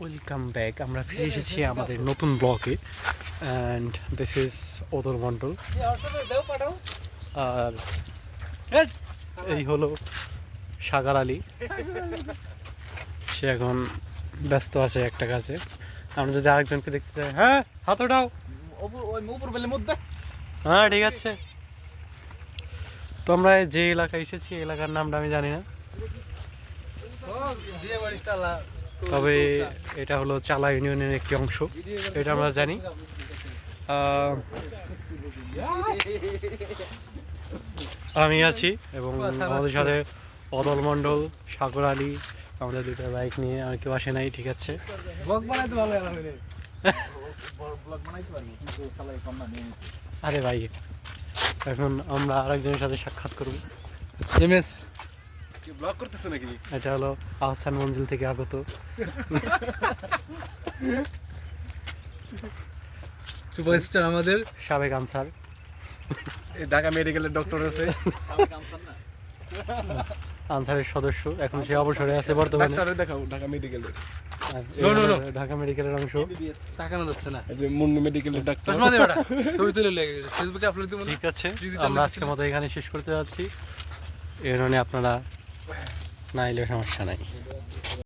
Welcome back আমরা ফিরে এসেছি আমাদের নতুন ব্লগে and this is Odor Mondal আর এই হলো সাগার আলী। সে এখন ব্যস্ত আছে একটা কাজে। আমরা যদি আরেকজনকে দেখতে চাই হ্যাঁ হাত ওঠাও। হ্যাঁ ঠিক আছে। তো আমরা যে এলাকায় এসেছি, এলাকার নামটা আমি জানি না। বিয়ে বাড়ি চালা। তবে এটা হলো চালা ইউনিয়নের একটি অংশ এটা আমরা জানি। আমি আছি এবং আমাদের সাথে অদল মণ্ডল সাগর আলী আমাদের দুটো বাইক নিয়ে আর কেউ আসে নাই ঠিক আছে। ব্লগ বানাইতে ভালো লাগে ব্লগ বানাইতে পারি কিন্তু চালা কম না নিয়ে আরে ভাই এখন আমরা আরেকজনের সাথে সাক্ষাৎ করব। M S. কি ব্লগ করতেছে নাকি? এটা হলো আহসান মঞ্জিল থেকে আগত। সুপারস্টার আমাদের। সাবেক আনসার। ঢাকা মেডিকেলের ডক্টর আছে। আনসারের সদস্য এখন সে অবসরে আছে বর্তমানে। ডাক্তারে দেখাও ঢাকা মেডিকেলের. ঢাকা মেডিকেলের অংশ। টাকা না যাচ্ছে না। এই মেডিকেলের ডাক্তার চশমা দে বেটা ছবি তুলে লেগে ফেসবুকে আপলোড দিব ঠিক আছে আমরা। আজকের মতো এখানে শেষ করতে যাচ্ছি। এর আপনারা না এলে সমস্যা নাই।